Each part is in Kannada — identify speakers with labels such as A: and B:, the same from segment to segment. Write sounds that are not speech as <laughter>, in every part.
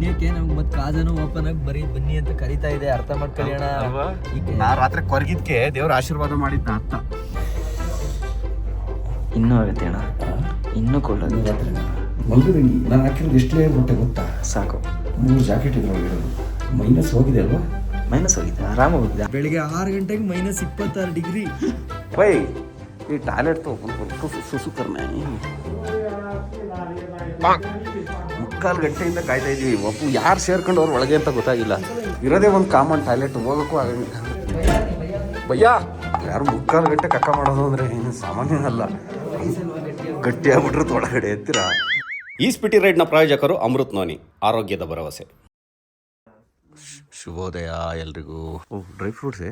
A: ಪುಣ್ಯಕ್ಕೆ ನಮ್ಗೆ ಮತ್ತೆ ಕಾಜನು ಓಪನ್ ಆಗಿ ಬರೀ ಬನ್ನಿ ಅಂತ ಕರಿತಾ ಇದೆ ಅರ್ಥ ಮಾಡ್ಕೊಳ್ಳಿ ಅಣ್ಣ ಈಗ
B: ನಾ ರಾತ್ರಿ ಕೊರಗಿದ್ಕೆ ದೇವ್ರ ಆಶೀರ್ವಾದ ಮಾಡಿದ್ದ ಅರ್ಥ
A: ಇನ್ನೂ ಆಗುತ್ತೆ ಅಣ್ಣ ಇನ್ನೂ ಕೊಳ್ಳೋದು
C: ಮಲ್ಗದಂಗಿ ನಾನು ಹಾಕಿರೋದು ಎಷ್ಟು ಲೇಯರ್ ಬಟ್ಟೆ ಗೊತ್ತಾ
A: ಸಾಕು
C: ಮೂರು ಜಾಕೆಟ್ ಇರೋದು ಮೈನಸ್ ಹೋಗಿದೆ ಅಲ್ವಾ
A: ಮೈನಸ್ ಹೋಗಿದೆ ಆರಾಮ ಹೋಗಿದೆ ಬೆಳಿಗ್ಗೆ ಆರು ಗಂಟೆಗೆ ಮೈನಸ್ ಇಪ್ಪತ್ತಾರು ಡಿಗ್ರಿ
B: ಬೈ ಈ ಟಾಯ್ಲೆಟ್ ತೊಗೊಂಡು ಸುಸು ಕರ್ನೆ ಮುಕ್ಕಾಲು ಗಂಟೆಯಿಂದ ಕಾಯ್ತಾ ಇದೀವಿ ಒಬ್ಬ ಯಾರು ಸೇರ್ಕೊಂಡು ಅವ್ರು ಒಳಗೆ ಅಂತ ಗೊತ್ತಾಗಿಲ್ಲ ಇರೋದೇ ಒಂದು ಕಾಮನ್ ಟಾಯ್ಲೆಟ್ ಹೋಗೋಕ್ಕೂ ಆಗಂಗಿಲ್ಲ ಭಯ್ಯ ಯಾರು ಮುಕ್ಕಾಲು ಗಂಟೆ ಕಕ್ಕ ಮಾಡೋದು ಅಂದ್ರೆ ಏನು ಸಾಮಾನ್ಯ ಅಲ್ಲ ಗಟ್ಟಿ ಆಗ್ಬಿಟ್ರೆ ಒಳಗಡೆ ಎತ್ತೀರಾ
D: ಈ ಸ್ಪಿಟಿ ರೈಡ್ನ ಪ್ರಾಯೋಜಕರು ಅಮೃತ್ ನೋನಿ ಆರೋಗ್ಯದ ಭರವಸೆ
B: ಶುಭೋದಯ ಎಲ್ರಿಗೂ ಓ ड्राई फ्रूट्स है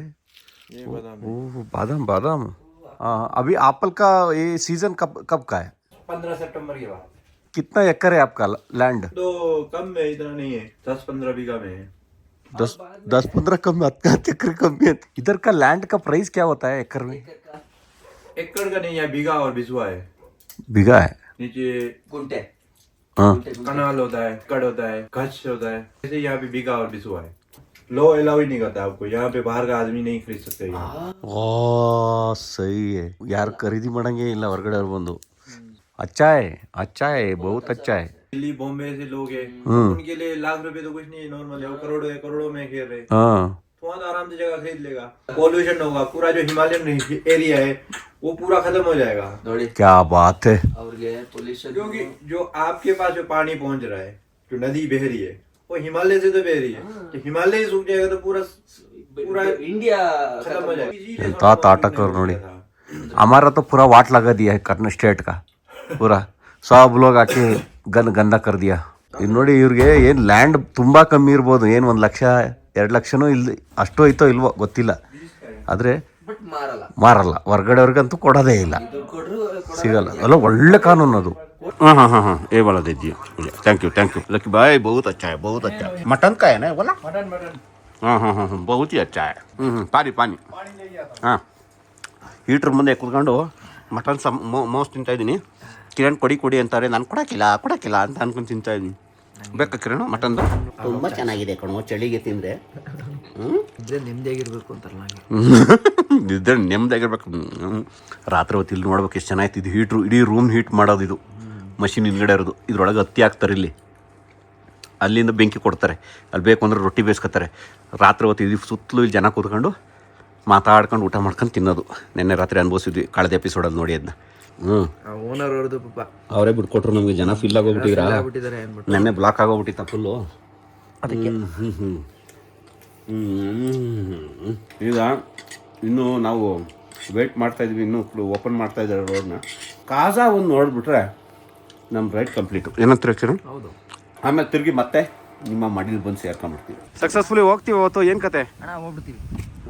B: ओह बादाम बादाम हाँ अभी एप्पल का ये सीजन कब कब का है
E: पंद्रह सितंबर के बाद
B: कितना एकड़ है आपका लैंड
E: तो कम में इतना नहीं है दस पंद्रह बीघा में है
B: दस दस पंद्रह कम हत्या एकड़ कम है इधर का लैंड का प्राइस क्या होता है एकड़ में
E: एकड़ का नहीं है बीघा और बिस्वा है
B: बीघा है
E: नीचे
A: ಗುಂಟೆ
B: हाँ
E: कनाल होता है कड़ होता है गच होता है जैसे यहाँ पे बीघा और बिस्वा है लो अलाउ ही नहीं करता आपको यहाँ पे बाहर का आदमी नहीं खरीद सकते यहाँ
B: ಓ ಸಹಿ है ಯಾರು ಖರೀದಿ ಮಾಡಂಗೆ ಇಲ್ಲ ಹೊರಗಡೆ ಅವ್ರು ಬಂದು अच्छा है अच्छा है बहुत अच्छा, अच्छा है।
E: दिल्ली बॉम्बे से लोग है।
B: हाँ।
E: उनके लिए लाख रुपए तो कुछ नहीं है नॉर्मल है। करोड़ों करोड़ों में खेल रहे हाँ। तो तो आराम से जगह खरीद लेगा। पॉल्यूशन होगा पूरा जो हिमालयन एरिया है वो पूरा खत्म हो जाएगा।
B: क्या बात है।
A: और पॉल्यूशन
E: क्योंकि जो आपके पास जो पानी पहुँच रहा है जो नदी बह रही है वो हिमालय से तो बह रही है। तो हिमालय सूख जाएगा तो पूरा पूरा
A: इंडिया
E: खत्म हो जाएगा।
B: हमारा तो पूरा वाट लगा दिया है कटना स्टेट का। ಪೂರಾ. ಸಾಬ್ ಲೋಗ್ ಹಾಕಿ ಗನ್ ಗಂಧ ಕರೆದಿಯಾ. ಇನ್ನು ನೋಡಿ ಇವ್ರಿಗೆ ಏನು ಲ್ಯಾಂಡ್ ತುಂಬ ಕಮ್ಮಿ ಇರ್ಬೋದು. ಏನು ಒಂದು ಲಕ್ಷ ಎರಡು ಲಕ್ಷನೂ ಇಲ್ಲಿ ಅಷ್ಟು ಐತೋ ಇಲ್ವೋ ಗೊತ್ತಿಲ್ಲ. ಆದರೆ
A: ಮಾರಲ್ಲ.
B: ಹೊರ್ಗಡೆಯವ್ರಿಗಂತೂ ಕೊಡೋದೇ ಇಲ್ಲ. ಸಿಗಲ್ಲ. ಅಲ್ಲ ಒಳ್ಳೆ ಕಾನೂನು ಅದು. ಹಾಂ ಹಾಂ ಹಾಂ ಹಾಂ. ಏ ಬಲ thank you thank you lucky boy ಬಹುತ್ ಅಚ್ಚಾಯ ಹೈ ಬಹುತ್ ಮಟನ್ ಕಾ ಏನ ಹಾಂ ಹಾಂ ಹಾಂ ಹಾಂ. ಬಹುತ್ ಹಿ ಹ್ಞೂ ಹ್ಞೂ ಪಾನಿ ಪಾನಿ. ಹಾಂ. ಹೀಟ್ರ್ ಮುಂದೆ ಕುತ್ಕೊಂಡು ಮಟನ್ ಸಮ್ ಮೋಸ್ ತಿಂತಾ ಇದ್ದೀನಿ. ಕಿರಣ್ ಕೊಡಿ ಕೊಡಿ ಅಂತಾರೆ. ನಾನು ಕೊಡೋಕ್ಕಿಲ್ಲ ಕೊಡೋಕ್ಕಿಲ್ಲ ಅಂತ ಅನ್ಕೊಂಡು ತಿಂತಾ ಇದ್ದೀನಿ. ಬೇಕಾ ಕಿರಣ್ ಮಟನ್ದು? ತುಂಬ ಚೆನ್ನಾಗಿದೆ ಕಣೋ ಚಳಿಗೆ ತಿಂದ್ರೆ.
A: ಇದ್ರೆ ನೆಮ್ಮದಿಯಾಗಿರ್ಬೇಕು ಅಂತಾರಲ್ಲ ಹಾಗೆ. <laughs>
B: ಇದ್ರೆ ನೆಮ್ಮದಿಯಾಗಿರ್ಬೇಕು ಹ್ಮ್. ರಾತ್ರಿ ಹೊತ್ತು ಇಲ್ಲಿ ನೋಡ್ಬೇಕು ಎಷ್ಟು ಚೆನ್ನಾಗಿತ್ತು. ಇದು ಹೀಟ್ರು ಇಡೀ ರೂಮ್ ಹೀಟ್ ಮಾಡೋದು ಇದು. ಮಷಿನ್ ಹಿಂದ್ಗಡೆ ಇರೋದು. ಇದ್ರೊಳಗೆ ಹತ್ತಿ ಹಾಕ್ತಾರೆ ಇಲ್ಲಿ. ಅಲ್ಲಿಂದ ಬೆಂಕಿ ಕೊಡ್ತಾರೆ. ಅಲ್ಲಿ ಬೇಕು ಅಂದ್ರೆ ರೊಟ್ಟಿ ಬೇಯಿಸ್ಕೊತಾರೆ. ರಾತ್ರಿ ಹೊತ್ತು ಇದು ಸುತ್ತಲೂ ಇಲ್ಲಿ ಜನ ಕೂತ್ಕೊಂಡು ಮಾತಾಡ್ಕೊಂಡು ಊಟ ಮಾಡ್ಕೊಂಡು ತಿನ್ನೋದು. ನಿನ್ನೆ ರಾತ್ರಿ ಅನುಭವಿಸಿದ್ವಿ. ಕಳೆದ ಎಪಿಸೋಡಲ್ಲಿ ನೋಡಿ ಅದನ್ನ
A: ಓನರ್ ಅವ್ರದ್ದು ಪಾಪ.
B: ಅವರೇ ಬಿಟ್ಕೊಟ್ರು ನಮಗೆ ಜನ ಫಿಲ್ ಆಗೋಗ್ಬಿಟ್ಟಿದ್ರ?
A: ಆಗ್ಬಿಟ್ಟಿದ್ದಾರೆ
B: ನೆನ್ನೆ ಬ್ಲಾಕ್ ಆಗೋಗ್ಬಿಟ್ಟಿತ್ತ ಫುಲ್ಲು ಅದಕ್ಕೆ. ಹ್ಞೂ ಹ್ಞೂ ಹ್ಞೂ ಈಗ ಇನ್ನು ನಾವು ವೇಟ್ ಮಾಡ್ತಾ ಇದ್ವಿ ಇನ್ನು ಓಪನ್ ಮಾಡ್ತಾ ಇದ್ದಾರೆ ರೋಡ್ನ ಕಾಜಾ ಒಂದು ನೋಡಿಬಿಟ್ರೆ ನಮ್ಮ ರೈಡ್ ಕಂಪ್ಲೀಟು ಏನಂತ
A: ಹೌದು.
B: ಆಮೇಲೆ ತಿರುಗಿ ಮತ್ತೆ? ನಿಮ್ಮ ಮಡಿಲ್ ಬಂದು ಸೇರ್ಕೊಂಡ್ಬಿಡ್ತೀವಿ ಸಕ್ಸಸ್ಫುಲಿ ಹೋಗ್ತೀವಿ ಇವತ್ತು ಏನು ಕತೆ?
A: ಅಣ್ಣ ಹೋಗ್ಬಿಡ್ತೀವಿ.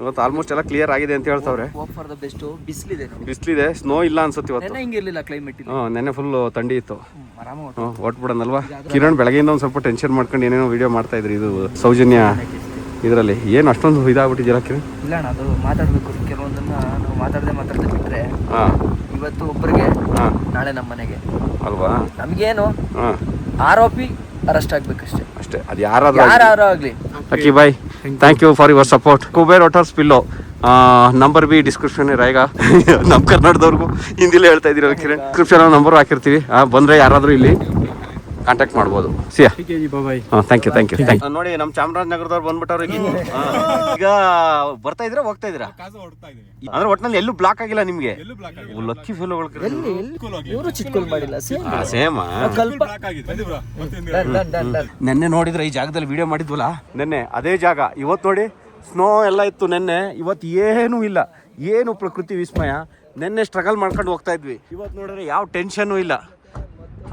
B: ಇವತ್ತು ಆಲ್ಮೋಸ್ಟ್ ಎಲ್ಲ ಕ್ಲಿಯರ್ ಆಗಿದೆ ಅಂತ ಹೇಳ್ತಾವ್ರೆ
A: ಹೋಪ್ ಫಾರ್ ದ ಬೆಸ್ಟ್ ಬಿಸಿಲಿದೆ
B: ಬಿಸಿಲಿದೆ ಸ್ನೋ ಇಲ್ಲ ಅನ್ಸುತ್ತೆ ಇವತ್ತು.
A: ನೆನ್ನೆ ಹಿಂಗಿರ್ಲಿಲ್ಲ ಕ್ಲೈಮೇಟ್
B: ಹ್ಞೂ ನೆನ್ನೆ ಫುಲ್ ಥಂಡಿ ಇತ್ತು.
A: ಆರಾಮ
B: ಹ್ಞೂ ಹೊಟ್ಬಿಡೋಣಲ್ವಾ ಕಿರಣ್ ಬೆಳಗ್ಗೆಯಿಂದ ಒಂದು ಸ್ವಲ್ಪ ಟೆನ್ಷನ್ ಮಾಡ್ಕೊಂಡು ಏನೇನೋ ವಿಡಿಯೋ ಮಾಡ್ತಾ ಇದ್ರಿ ಇದು ಸೌಜನ್ಯ ಇದರಲ್ಲಿ. ಏನು ಅಷ್ಟೊಂದು ಇದಾಗ್ಬಿಟ್ಟಿದ್ದೀರಾ ಕಿರಣ್?
A: ಇಲ್ಲ ಅಣ್ಣ ಅದು ಮಾತಾಡಬೇಕು. ಕೆಲವೊಂದನ್ನ ನಾವು ಮಾತಾಡದೆ ಮಾತಾಡದೆ ಬಿಟ್ಟರೆ
B: ಹಾಂ.
A: ಇವತ್ತು ಒಬ್ಬರಿಗೆ
B: ಹಾಂ.
A: ನಾಳೆ ನಮ್ಮ ಮನೆಗೆ
B: ಅಲ್ವಾ?
A: ನಮಗೇನು
B: ಹಾಂ.
A: ಆರೋಪಿ ಅರೆಸ್ಟ್ ಆಗ್ಬೇಕಷ್ಟೇ.
B: ಅಷ್ಟೇ. ಅದು ಯಾರಾದ್ರೂ
A: ಯಾರು ಆಗ್ಲಿ.
B: ಅಕ್ಕಿ ಬಾಯ್ thank you for your support Kuber waters pillow number B description ರಾಯ್ಗ. ನಮ್ಮ ಕರ್ನಾಟಕದವ್ರಿಗೂ ಹಿಂದಿಲೇ ಹೇಳ್ತಾ ಇದ್ದೀರಾ ಕಿರಣ್. ಡಿಸ್ಕ್ರಿಪ್ಷನ್ ನಂಬರ್ ಹಾಕಿರ್ತೀವಿ. ಬಂದ್ರೆ ಯಾರಾದರೂ ಇಲ್ಲಿ. ಕಾಂಟ್ಯಾಕ್ಟ್ ಮಾಡ್ಬೋದು. ಸಿಯಾ ಹಾಂ thank you thank you thank ನೋಡಿ ನಮ್ಮ ಚಾಮರಾಜನಗರದವ್ರು ಬಂದ್ಬಿಟ್ಟವ್ರು ಈಗ. ಈಗ ಬರ್ತಾ ಇದ್ರೆ ಹೋಗ್ತಾ ಇದ್ದೀರಾ? ಅಂದ್ರೆ ಒಟ್ಟಿನಲ್ಲಿ ಎಲ್ಲೂ ಬ್ಲಾಕ್ ಆಗಿಲ್ಲ ನಿಮಗೆ? ಲಕ್ಕಿ ಫೀಲ್ಗಳು
A: ಇವರು ಮಾಡಿಲ್ಲ
B: ಸೇಮಾ ನೆನ್ನೆ ನೋಡಿದ್ರೆ ಈ ಜಾಗದಲ್ಲಿ ವಿಡಿಯೋ ಮಾಡಿದ್ವಲ್ಲ? ನೆನ್ನೆ ಅದೇ ಜಾಗ. ಇವತ್ತು ನೋಡಿ ಸ್ನೋ ಎಲ್ಲ ಇತ್ತು ನೆನ್ನೆ. ಇವತ್ತು ಏನೂ ಇಲ್ಲ. ಏನು ಪ್ರಕೃತಿ ವಿಸ್ಮಯ? ನೆನ್ನೆ ಸ್ಟ್ರಗಲ್ ಮಾಡ್ಕೊಂಡು ಹೋಗ್ತಾ ಇದ್ವಿ. ಇವತ್ತು ನೋಡಿದ್ರೆ ಯಾವ ಟೆನ್ಷನ್ನು ಇಲ್ಲ.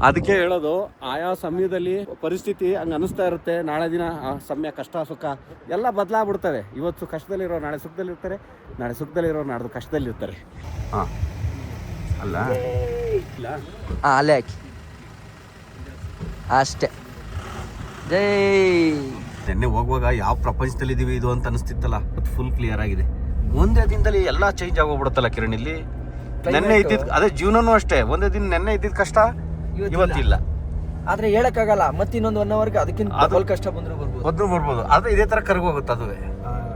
B: ಅದಕ್ಕೆ ಹೇಳೋದು ಆಯಾ ಸಮಯದಲ್ಲಿ ಪರಿಸ್ಥಿತಿ ಹಂಗೆ ಅನಿಸ್ತಾ ಇರುತ್ತೆ. ನಾಳೆ ದಿನ ಆ ಸಮಯ ಕಷ್ಟ ಸುಖ ಎಲ್ಲ ಬದಲಾಗ್ಬಿಡ್ತವೆ. ಇವತ್ತು ಕಷ್ಟದಲ್ಲಿರೋ ನಾಳೆ ಸುಖದಲ್ಲಿರ್ತಾರೆ ನಾಳೆ ಸುಖದಲ್ಲಿರೋ ನಾಡ್ದು ಕಷ್ಟದಲ್ಲಿರ್ತಾರೆ ಹಾಂ. ಅಲ್ಲ? ಇಲ್ಲ?
A: ಆ, ಅಲ್ಲೇ ಹಾಕಿ. ಅಷ್ಟೇ. ಜೈ!
B: ನೆನ್ನೆ ಹೋಗುವಾಗ ಯಾವ ಪ್ರಪಂಚದಲ್ಲಿ ಇದೀವಿ ಇದು ಅಂತ ಅನಿಸ್ತಿತ್ತಲ್ಲ ಫುಲ್ ಕ್ಲಿಯರ್ ಆಗಿದೆ. ಒಂದೇ ದಿನದಲ್ಲಿ ಎಲ್ಲ ಚೇಂಜ್ ಆಗೋಗ್ಬಿಡುತ್ತಲ್ಲ ಕಿರಣ್ ಇಲ್ಲಿ? ನೆನ್ನೆ ಇದ್ದಿದ್ದು ಅದೇ ಜೀವನನೂ ಅಷ್ಟೇ. ಒಂದೇ ದಿನ ನೆನ್ನೆ ಇದ್ದಿದ್ದು ಕಷ್ಟ ಇವತ್ತಿಲ್ಲ.
A: ಆದ್ರೆ ಹೇಳಕ್ಕಾಗಲ್ಲ. ಮತ್ತೆ ಇನ್ನೊಂದು ಒನ್ ಅವರ್ಗೆ ಅದಕ್ಕಿಂತ ಕಷ್ಟ ಬಂದ್ರು ಬರ್ಬೋದು.
B: ಮೊದಲು ಬರ್ಬೋದು. ಆದ್ರೆ ಇದೇ ತರ ಕರ್ಗೋಗುತ್ತೆ ಅದುವೇ.